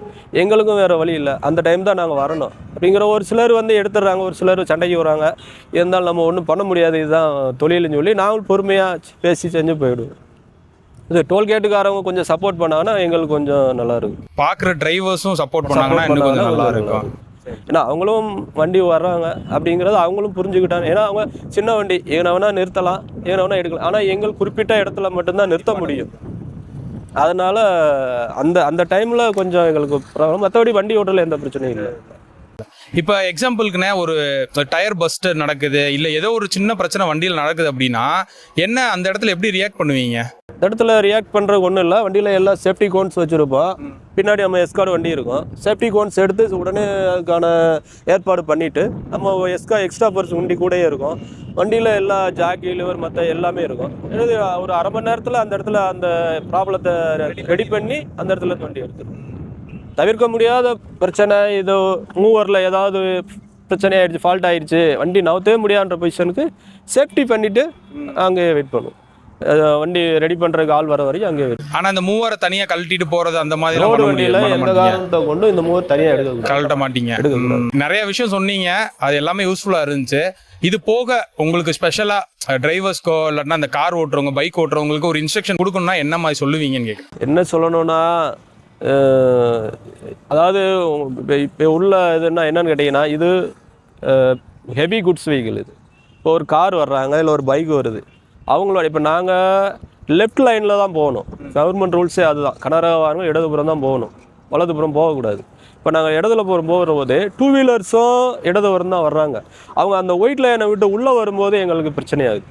எங்களுக்கும் வேறு வழி இல்லை. அந்த டைம் தான் நாங்கள் வரணும். அப்படிங்கிற ஒரு சிலர் வந்து எடுத்துடுறாங்க. ஒரு சிலர் சண்டைக்கு வராங்க. இருந்தாலும் நம்ம ஒன்றும் பண்ண முடியாது. இதுதான் தொழில்னு சொல்லி நாங்களும் பொறுமையாக பேசி செஞ்சு போயிடுவோம். இது டோல்கேட்டுக்காரவங்க கொஞ்சம் சப்போர்ட் பண்ணாங்கன்னா எங்களுக்கு கொஞ்சம் நல்லா இருக்கும். பார்க்குற டிரைவர்ஸும் சப்போர்ட் பண்ணாங்கன்னா இன்னும் கொஞ்சம் நல்லா இருக்கும். ஏன்னா அவங்களும் வண்டி வர்றாங்க அப்படிங்கிறது அவங்களும் புரிஞ்சுக்கிட்டாங்க. ஏன்னா அவங்க சின்ன வண்டி எங்கன வேணா நிறுத்தலாம் எங்கன எடுக்கலாம். ஆனால் எங்கள் குறிப்பிட்ட இடத்துல மட்டும்தான் நிறுத்த முடியும். அதனால அந்த அந்த டைமில் கொஞ்சம் எங்களுக்கு ப்ராப்ளம் மற்றபடி வண்டி ஓட்டல எந்த பிரச்சனையும் இல்லை. இப்போ எக்ஸாம்பிளுக்குனே ஒரு டயர் பஸ்ட் நடக்குது இல்லை ஏதோ ஒரு சின்ன பிரச்சனை வண்டியில் நடக்குது அப்படின்னா என்ன அந்த இடத்துல எப்படி ரியாக்ட் பண்ணுவீங்க? இந்த இடத்துல ரியாக்ட் பண்ணுறது ஒன்றும் இல்லை. வண்டியில் எல்லாம் சேஃப்டி கோன்ஸ் வச்சுருப்போம். பின்னாடி நம்ம எஸ்கார்டு வண்டி இருக்கும். சேஃப்டி கோன்ஸ் எடுத்து உடனே அதுக்கான ஏற்பாடு பண்ணிவிட்டு நம்ம எஸ்கா எக்ஸ்ட்ரா பர்ஸ் வண்டி கூடயே இருக்கும். வண்டியில் எல்லா ஜாக்கி லிவர் மற்ற எல்லாமே இருக்கும். ஒரு அரை மணி நேரத்தில் அந்த இடத்துல அந்த ப்ராப்ளத்தை ரெடி பண்ணி அந்த இடத்துல வண்டி எடுத்துரும் தவிர்க்க முடியாத பிரச்சனை இது மூவரில் ஏதாவது பிரச்சனை ஆயிடுச்சு ஃபால்ட் ஆயிடுச்சு வண்டி நவுத்தவே முடியாதுன்ற பொசிஷனுக்கு சேஃப்டி பண்ணிவிட்டு அங்கேயே வெயிட் பண்ணுவோம் வண்டி ரெடி பண்ணுறதுக்கு ஆள் வர வரைக்கும் வெயிட் ஆனால் அந்த மூவரை தனியாக கழட்டிட்டு போகிறது அந்த மாதிரி ரோடு வண்டியில் எந்த காரணத்தை கொண்டு இந்த மூவர் தனியாக எடுக்க கழட்ட மாட்டீங்க. நிறைய விஷயம் சொன்னீங்க. அது எல்லாமே யூஸ்ஃபுல்லாக இருந்துச்சு. இது போக உங்களுக்கு ஸ்பெஷலாக டிரைவர்ஸ்க்கோ இல்லாட்டினா அந்த கார் ஓட்டுறவங்க பைக் ஓட்டுறவங்களுக்கு ஒரு இன்ஸ்ட்ரக்ஷன் கொடுக்கணும்னா என்ன மாதிரி சொல்லுவீங்கன்னு கேட்குறேன் என்ன சொல்லணும்னா அதாவது இப்போ இப்போ உள்ள இதுன்னா என்னன்னு கேட்டிங்கன்னா இது ஹெவி குட்ஸ் வெஹிக்கிள் இது. இப்போ ஒரு கார் வர்றாங்க இல்லை ஒரு பைக் வருது. அவங்களோட இப்போ நாங்கள் லெஃப்ட் லைனில் தான் போகணும். கவர்மெண்ட் ரூல்ஸே அதுதான். கனரகவாங்க இடதுபுறம் தான் போகணும். வலதுபுறம் போகக்கூடாது. இப்போ நாங்கள் இடதுல போகிற போகிற போது டூ வீலர்ஸும் இடதுபுறம் தான் வர்றாங்க. அவங்க அந்த ஒயிட் லைனை விட்டு உள்ளே வரும்போது எங்களுக்கு பிரச்சனையாகுது.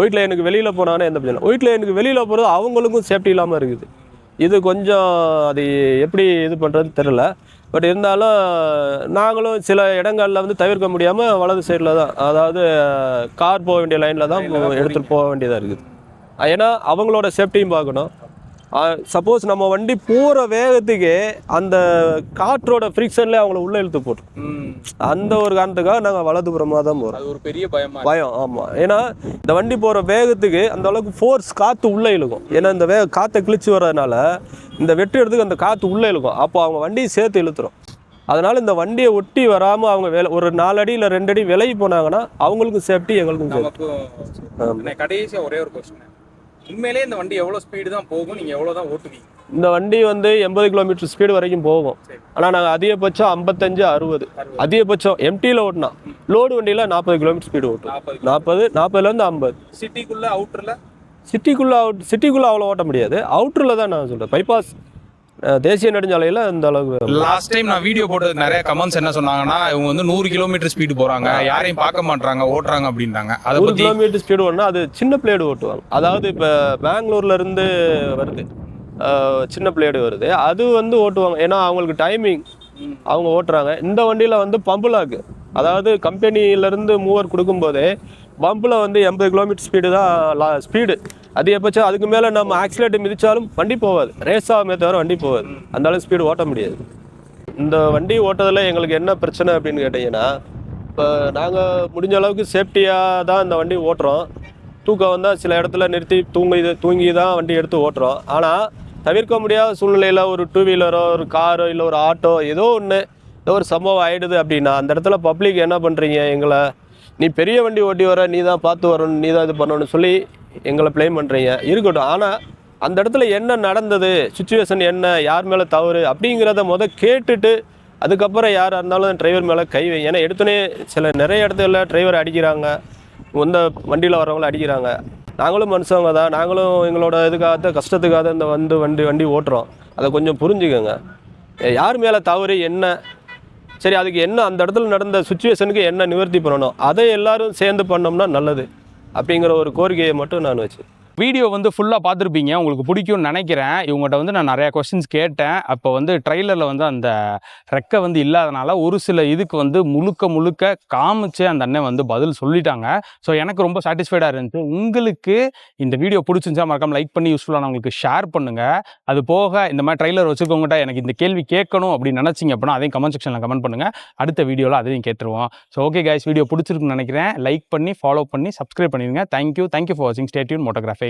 ஒயிட் லைனுக்கு வெளியில் போனாங்கன்னா எந்த பிரச்சனை? ஒயிட் லைனுக்கு வெளியில் போகிறது அவங்களுக்கும் சேஃப்டி இல்லாமல் இருக்குது. இது கொஞ்சம் அது எப்படி இது பண்ணுறதுன்னு தெரில பட் இருந்தாலும் நாங்களும் சில இடங்களில் வந்து தவிர்க்க முடியாமல் வலது சைடில் தான். அதாவது கார் போக வேண்டிய லைனில் தான் எடுத்துகிட்டு போக வேண்டியதாக இருக்குது. ஏன்னா அவங்களோட சேஃப்டியும் பார்க்கணும். சப்போஸ் நம்ம வண்டி போகிற வேகத்துக்கு அந்த காற்றோட ஃப்ரிக்ஷன்லேயே அவங்கள உள்ளே இழுத்து போட்டுரும். அந்த ஒரு காரணத்துக்காக நாங்கள் வலதுபுறமாக தான் போகிறோம் ஒரு பெரிய பயமா பயம் ஆமாம் ஏன்னா இந்த வண்டி போகிற வேகத்துக்கு அந்த அளவுக்கு ஃபோர்ஸ் காற்று உள்ளே இழுக்கும். ஏன்னா இந்த வேக காற்றை கிழிச்சு வர்றதுனால இந்த வெட்டு இடத்துக்கு அந்த காற்று உள்ளே இழுக்கும். அப்போ அவங்க வண்டியை சேர்த்து இழுத்துரும். அதனால இந்த வண்டியை ஒட்டி வராமல் அவங்க வேலை ஒரு நாலு அடி இல்லை ரெண்டு அடி விலகி போனாங்கன்னா அவங்களுக்கும் சேஃப்டி எங்களுக்கும் கடைசியாக ஒரே ஒரு கொஸ்டின் உண்மையிலேயே இந்த வண்டி எவ்வளோ ஸ்பீடு தான் போகும்? நீங்கள் எவ்வளோ தான் ஓட்டுவீங்க? இந்த வண்டி வந்து எண்பது கிலோமீட்டர் ஸ்பீடு வரைக்கும் போகும். ஆனால் நாங்கள் அதிகபட்சம் ஐம்பத்தஞ்சு அறுபது. அதிகபட்சம் எம்டியில் ஓட்டினா லோடு வண்டியில் நாற்பது கிலோமீட்டர் ஸ்பீடு ஓட்டும். நாற்பது நாற்பதுலேருந்து ஐம்பது. சிட்டிக்குள்ள அவுட்டரில் சிட்டிக்குள்ளே அவுட் சிட்டிக்குள்ளே அவ்வளோ ஓட்ட முடியாது. அவுட்டரில் தான் நான் சொல்கிறேன் பைபாஸ் தேசிய நெடுஞ்சாலையில் இந்த அளவுக்கு லாஸ்ட் டைம் நான் வீடியோ போட்டது நிறைய கமெண்ட்ஸ் என்ன சொன்னாங்கன்னா இவங்க வந்து நூறு கிலோமீட்டர் ஸ்பீடு போறாங்க யாரையும் பார்க்க மாட்டாங்க ஓட்டுறாங்க அப்படின்றாங்க. அதை ஒரு கிலோமீட்டர் ஸ்பீடு ஓடனா அது சின்ன பிளேடு ஓட்டுவாங்க. அதாவது இப்போ பெங்களூர்ல இருந்து வருது. சின்ன பிளேடு வருது. அது வந்து ஓட்டுவாங்க. ஏன்னா அவங்களுக்கு டைமிங் அவங்க ஓட்டுறாங்க. இந்த வண்டியில் வந்து பம்புலாக்கு. அதாவது கம்பெனிலேருந்து மூவர் கொடுக்கும்போதே பம்பில் வந்து எண்பது கிலோமீட்டர் ஸ்பீடு தான் லா ஸ்பீடு அதிகபட்சம் அதுக்கு மேலே நம்ம ஆக்சிலேட்டர் மிதித்தாலும் வண்டி போகாது. ரேஸ் ஆகாமே தவிர வண்டி போகாது. அந்த அளவுக்கு ஸ்பீடு ஓட்ட முடியாது. இந்த வண்டி ஓட்டதில் எங்களுக்கு என்ன பிரச்சனை அப்படின்னு கேட்டிங்கன்னா இப்போ நாங்கள் முடிஞ்ச அளவுக்கு சேஃப்டியாக தான் இந்த வண்டி ஓட்டுறோம். தூக்கம் வந்தால் சில இடத்துல நிறுத்தி தூங்கி தூங்கி தான் வண்டி எடுத்து ஓட்டுறோம். ஆனால் தவிர்க்க முடியாத சூழ்நிலையில் ஒரு டூ வீலரோ ஒரு காரோ இல்லை ஒரு ஆட்டோ ஏதோ ஒன்று ஏதோ ஒரு சம்பவம் ஆகிடுது அப்படின்னா அந்த இடத்துல பப்ளிக் என்ன பண்ணுறீங்க எங்களை? நீ பெரிய வண்டி ஓட்டி வர நீ தான் பார்த்து வரணும் நீ தான் இது பண்ணணும்னு சொல்லி எங்களை ப்ளேம் பண்ணுறீங்க இருக்கட்டும். ஆனால் அந்த இடத்துல என்ன நடந்தது சுச்சுவேஷன் என்ன யார் மேலே தவறு அப்படிங்கிறத முத கேட்டுட்டு அதுக்கப்புறம் யாராக இருந்தாலும் டிரைவர் மேலே கை வை. ஏன்னா எடுத்தோன்னே சில நிறைய இடத்துல டிரைவர் அடிக்கிறாங்க. இந்த வண்டியில் வரவங்கள அடிக்கிறாங்க. நாங்களும் மனுஷங்க தான். நாங்களும் எங்களோட இதுக்காக கஷ்டத்துக்காக இந்த வந்து வண்டி வண்டி ஓட்டுறோம். அதை கொஞ்சம் புரிஞ்சுக்கோங்க. யார் மேலே தவறு என்ன சரி அதுக்கு என்ன அந்த இடத்துல நடந்த சுச்சுவேஷனுக்கு என்ன நிவர்த்தி பண்ணணும்? அதை எல்லாரும் சேர்ந்து பண்ணோம்னா நல்லது அப்படிங்கிற ஒரு கோரிக்கையை மட்டும் நான் வச்சு வீடியோ வந்து ஃபுல்லாக பார்த்துருப்பீங்க. உங்களுக்கு பிடிக்கும்னு நினைக்கிறேன். இவங்ககிட்ட வந்து நான் நிறையா கொஸ்டின்ஸ் கேட்டேன். அப்போ வந்து ட்ரெய்லரில் வந்து அந்த ரெக்கை வந்து இல்லாதனால ஒரு சில இதுக்கு வந்து முழுக்க முழுக்க காமிச்சு அந்த அண்ணன் வந்து பதில் சொல்லிட்டாங்க. ஸோ எனக்கு ரொம்ப சாட்டிஸ்ஃபைடாக இருந்துச்சு. உங்களுக்கு இந்த வீடியோ பிடிச்சிருந்துச்சா மறக்காமல் லைக் பண்ணி யூஸ்ஃபுல்லாக உங்களுக்கு ஷேர் பண்ணுங்கள் அது போக இந்த மாதிரி ட்ரைலர் வச்சுக்கோங்கட்டா எனக்கு இந்த கேள்வி கேட்கணும் அப்படின்னு நினச்சிங்க அப்படின்னா அதையும் கமெண்ட் செக்ஷனில் கமெண்ட் பண்ணுங்கள் அடுத்த வீடியோவில் அதையும் கேட்டுருவோம். ஸோ ஓகே கைஸ் வீடியோ பிடிச்சிருக்குன்னு நினைக்கிறேன். லைக் பண்ணி ஃபாலோ பண்ணி சப்ஸ்கிரைப் பண்ணிடுங்க. Thank you thank you for வாட்சிங் ஸ்டேட்யூன் மோட்டோகிராஃபி